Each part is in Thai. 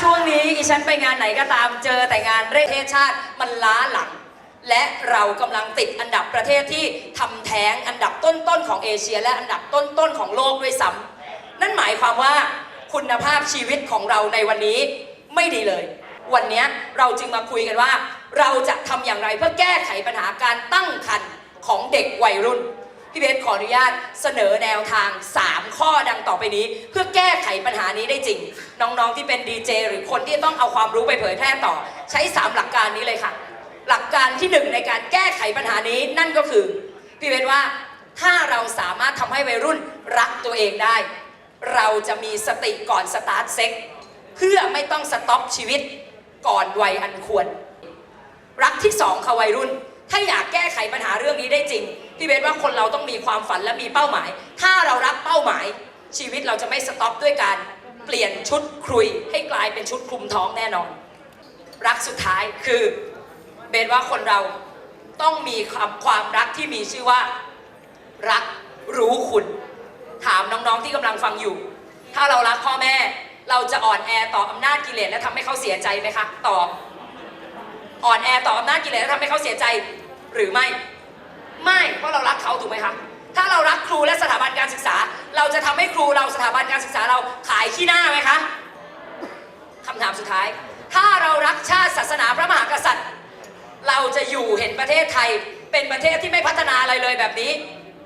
ช่วงนี้อีฉันไปงานไหนก็ตามเจอแต่งานเรศเทศชาติมันล้าหลัง และเรากำลังติดอันดับประเทศที่ทำแท้งอันดับต้นๆของเอเชีย และอันดับต้นๆของโลกด้วยซ้ำนั่นหมายความว่าคุณภาพชีวิตของเราในวันนี้ไม่ดีเลย วันนี้เราจึงมาคุยกันว่า เราจะทำอย่างไรเพื่อแก้ไขปัญหาการตั้งครรภ์ของเด็กวัยรุ่น พี่เบสขออนุญาตเสนอแนวทาง 3 ข้อดังต่อไปนี้ เพื่อแก้ไขปัญหานี้ได้จริง น้องๆที่เป็นดีเจหรือคนที่ต้องเอาความรู้ไปเผยแพร่ต่อ ใช้ 3 หลักการนี้เลยค่ะ หลักการที่ 1 ในการแก้ไขปัญหานี้นั่นก็คือ พี่เบสว่าถ้าเราสามารถทำให้วัยรุ่นรักตัวเองได้ เราจะมีสติก่อนสตาร์ทเซ็กเพื่อไม่ต้องสต็อปชีวิตก่อนวัยอันควร รักที่สองค่ะวัยรุ่น ถ้าอยากแก้ไขปัญหาเรื่องนี้ได้จริง พี่เบสว่าคนเราต้องมีความฝันและมีเป้าหมาย ถ้าเรารักเป้าหมาย ชีวิตเราจะไม่สต็อปด้วยการเปลี่ยนชุดครุยให้กลายเป็นชุดคลุมท้องแน่นอน รักสุดท้ายคือเบสว่าคนเราต้องมีความความรักที่มีชื่อว่า รักรู้คุณ ถามน้องๆที่กำลังฟังอยู่ ถ้าเรารักพ่อแม่ เราจะอ่อนแอต่ออำนาจกิเลสและทำให้เขาเสียใจไหมคะตอบอ่อนแอต่ออำนาจกิเลสและทำให้เขาเสียใจหรือไม่ ไม่เพราะเรารักเขาถูกไหมคะถ้าเรารักครูและสถาบันการศึกษา เราจะทำให้ครูเราสถาบันการศึกษาเราขายขี้หน้าไหมคะคำถามสุดท้าย ถ้าเรารักชาติศาสนาพระมหากษัตริย์ เราจะอยู่เห็นประเทศไทยเป็นประเทศที่ไม่พัฒนาอะไรเลยแบบนี้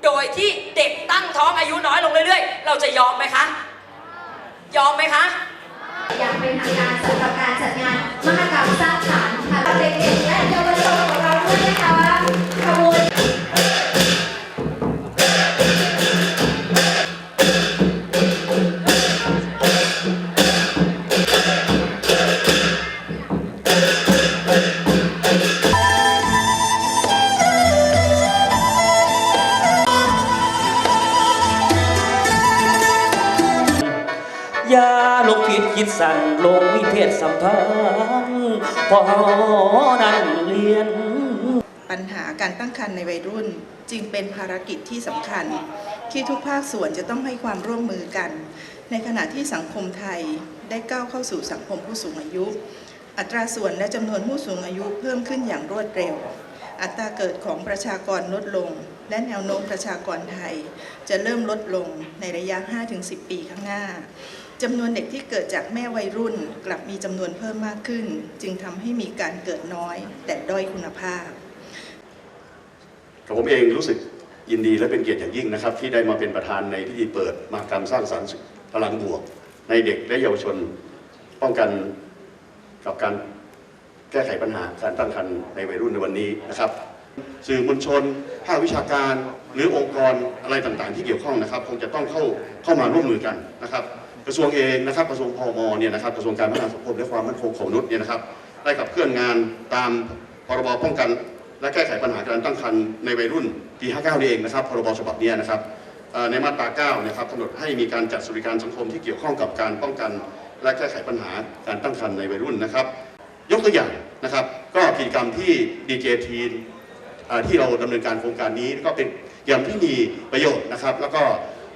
โดยที่เด็กตั้งท้องอายุน้อยลงเรื่อยๆ เราจะยอมไหมคะ ยอมไหมคะ อยางเป็นทางการสำหรับการจัดงาน สัมพันธ์พอนั้นเรียน ปัญหาการตั้งครรภ์ในวัยรุ่นจึงเป็นภารกิจที่สำคัญ ที่ทุกภาคส่วนจะต้องให้ความร่วมมือกัน ในขณะที่สังคมไทยได้ก้าวเข้าสู่สังคมผู้สูงอายุ อัตราส่วนและจำนวนผู้สูงอายุเพิ่มขึ้นอย่างรวดเร็ว อัตราเกิดของประชากรลดลง และแนวโน้มประชากรไทย จะเริ่มลดลงในระยะ 5-10 ปีข้างหน้า จำนวนเด็กที่เกิดจากแม่วัยรุ่นกลับมีจำนวนเพิ่มมากขึ้น จึงทำให้มีการเกิดน้อย แต่ด้อยคุณภาพกับผมเองรู้สึกยินดีและเป็นเกียรติอย่างยิ่งนะครับ ที่ได้มาเป็นประธานในพิธีเปิดมหกรรมสร้างสรรค์พลังบวก ในเด็กและเยาวชนป้องกันกับการแก้ไขปัญหาการตั้งครรภ์ในวัยรุ่นในวันนี้นะครับ สื่อมวลชน ภาควิชาการ หรือองค์กรอะไรต่างๆ ที่เกี่ยวข้องนะครับ คงจะต้องเข้าเข้ามาร่วมมือกันนะครับ กระทรวงเองนะครับกระทรวงพมเนี่ยนะครับกระทรวงการพัฒนาสังคมและความมั่นคงของมนุษย์เนี่ยนะครับได้ขับเคลื่อนงานตามพรบป้องกัน และแก้ไขปัญหาการตั้งครรภ์ในวัยรุ่นปี 59 นี่เองนะครับพรบฉบับนี้นะครับในมาตรา 9 นะครับกำหนดให้มีการจัดสวัสดิการสังคมที่เกี่ยวข้องกับการป้องกัน และแก้ไขปัญหาการตั้งครรภ์ในวัยรุ่นนะครับ ยกตัวอย่างนะครับ ก็กิจกรรมที่ดีเจทีนที่เราดำเนินการโครงการนี้ก็เป็นกิจกรรมที่มีประโยชน์นะครับ แล้วก็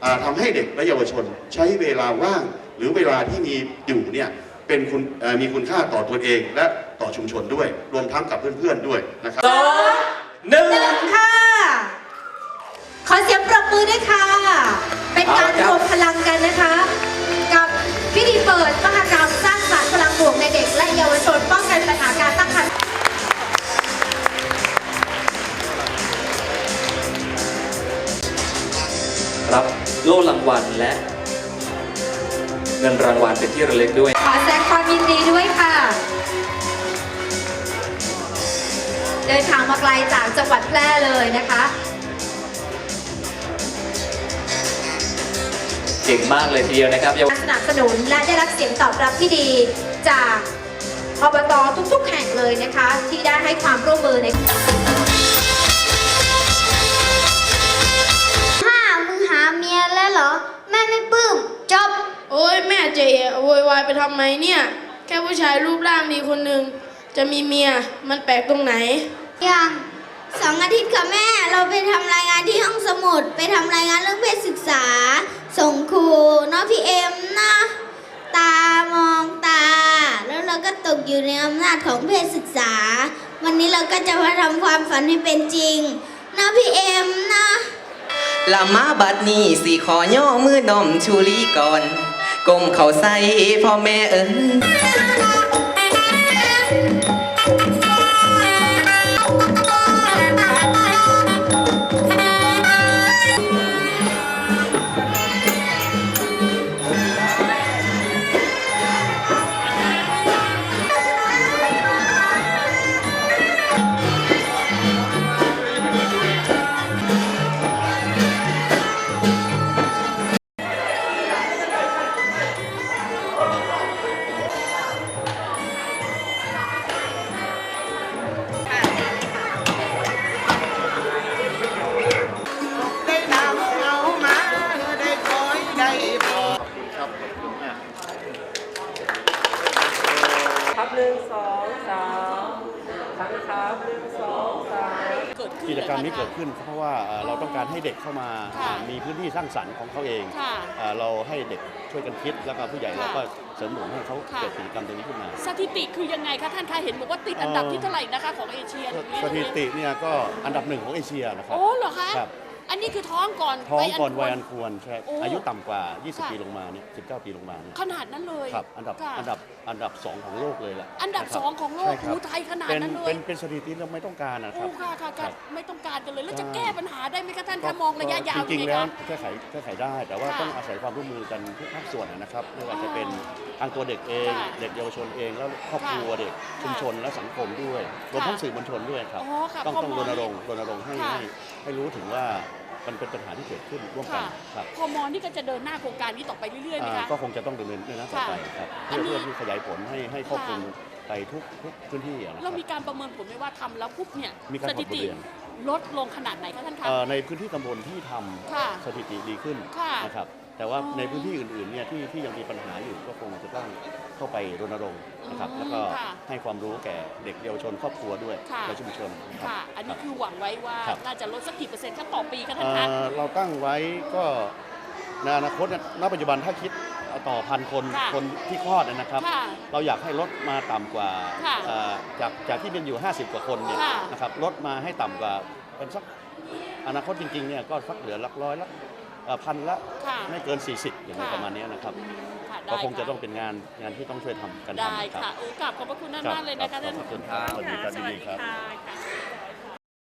อ่าทำให้เด็กและเยาวชน ใช้เวลาว่าง หรือเวลาที่มีอยู่เนี่ยเป็นคุณเอ่อมีคุณค่าต่อตัวเองและต่อชุมชนด้วย รวมทั้งกับเพื่อนๆด้วยนะครับสองหนึ่งหนึ่งค่ะ ขอเสียงปรบมือด้วยค่ะ เป็นการเอาครับรวมพลังกันนะคะ กับพิธีเปิดมหกรรมสร้างสรรค์พลังบวกในเด็กและเยาวชนป้องกันปัญหาการ โล่รางวัลและ เงินรางวัลเป็นที่ระลึกด้วย ขอแสดงความยินดีด้วยค่ะ เดินทางมาไกลจากจังหวัดแพร่เลยนะคะ เก่งมากเลยทีเดียวนะครับเยาวสนับสนุนและได้รับเสียงตอบรับที่ดีจากอบตทุกๆแห่งเลยนะคะ ที่ได้ให้ความร่วมมือใน อ้ยแม่เจะโวยวายไปทำไมเนี่ย แค่ผู้ชายรูปร่างดีคนหนึ่งจะมีเมียมันแปลกตรงไหนยังสองอาทิตย์ค่ะแม่ เราไปทำรายงานที่ห้องสมุด ไปทำรายงานเรื่องเพศศึกษา ส่งครูเนาะพี่เอ็มนะตามองตาก็ตกอยู่ในอำนาจของเพศศึกษา วันนี้เราก็จะมาทำความฝันให้เป็นจริงนะพี่เอ็มนะละมาบัดนี้สิขอย่อมือน้อมชูลีก่อน กลมเขาใส่พ่อแม่เอ้ย กิจกรรมนี้เกิดขึ้น เพราะว่าเอ่อเราต้องการให้เด็กเข้ามาค่ะมีพื้นที่สร้างสรรค์ของเขาเองค่ะเอ่อเราให้เด็กช่วยกันคิดแล้วก็ผู้ใหญ่ค่ะเราก็เสริมหนุนให้เขาค่ะเกิดกิจกรรมตรงนี้ขึ้นมา สถิติคือยังไงคะท่านคะเห็นบอกว่าติดอันดับที่เท่าไหร่นะคะของเอเชียตรงนี้สถิติเนี่ยก็อันดับหนึ่งของเอเชียนะครับโอ้เหรอคะครับ อันนี้คือท้องก่อนท้องก่อนคววัรยอันควรใช่โอ้อายุต่ำกว่าค่ะ20ปีลงมาเนี่ย19 ปีลงมาเนี่ยขนาดนั้นเลยครับอันดับค่ะอันดับอันดับสองของโลกเลยแหละอันดับะครับสองของโลกใช่ครับหูไทยขนาดเป็นนั้นเลยเป็นเป็นสถิติที่เราไม่ต้องการนะคโอ้รับ ค่ะค่ะครัค่ะบไม่ต้องการกันเลย แล้วจะใช่แก้ปัญหาได้ไหมคะท่านคะมองระยะยาวจริงยัๆไแล้วแก้ไขแก้ไขได้ แต่ว่าค่ะต้องอาศัยความร่วมมือกันทุกภาคส่วนนะครับไม่ว่าจะเป็นอ๋อทางตัวเด็กเอง ค่ะเด็กเยาวชนเองแล้วครอบครัวเด็กชุมชนและสังคมด้วยรวมทั้งสื่อมวลชนด้วยครับ อ๋อค่ะต้องพอต้องมรองณรงค์รณรงค์ให้ค่ะให้ให้รู้ถึงว่า มันเป็นปัญหาที่เกิดขึ้นร่วมกันค่ะครับพอมอนี่ก็จะเดินหน้าโครงการนี้ต่อไปเรื่อยๆไหมอ่าคะ ก็คงจะต้องดำเนินเรื่องนั้นต่อไปครับอันเพื่อนี้ เพื่อที่ขยายผลให้ให้ครอบคลุมค่ะไปทุกทุกพื้นที่อะนะคเรารับ มีการประเมินผลไหมว่าทำแล้วปุ๊บเนี่ยมีการสถิติปรับเปลี่ยนลดลงขนาดไหนคะท่านคะ เอ่อในพื้นที่ตำบลที่ทค่ะำสถิติดีขึ้นค่ะ นะครับ แต่ว่าอ๋อในพื้นที่อื่นๆเนี่ยที่ที่ยังมีปัญหาอยู่ก็คงจะต้องเข้าไปรณรงค์นะครับอืมแล้วก็ค่ะให้ความรู้แก่เด็กเยาวชนครอบครัวด้วยค่ะ และชุมชนครับ ค่ะ อันนี้คือหวังไว้ว่าครับ น่าจะลดสักกี่เปอร์เซ็นต์คะต่อปีคะท่านเอ่คะอเราตั้งไว้ก็ในอนาคตเนี่ยณปัจจุบันถ้าคิดต่อพันคนค่ะคนที่คลอดเนยนะครับ ค่ะเราอยากให้ลดมาต่ำกว่าค่ะเอ่อจากจากที่เป็นอยู่ 50 กว่าคนเนี่ยค่ะนะครับลดมาให้ต่ำกว่าเป็นสักอนาคตจริงๆเนี่ยก็สักเหลือหลักร้อยละเอ่อ พันละค่ะไม่เกิน 40 อย่างไรค่ะ ประมาณเนี้ยนะครับอืมค่ะก็ได้คงจะค่ะต้องเป็นงานงานที่ต้องช่วยทำกันได้ทำรับค่ะโอ้กราบขอบพระคุณครับมากๆเลยนะคะรับท่าน ขอบคุณครับสวัสดีครับยินดีครับค่ะ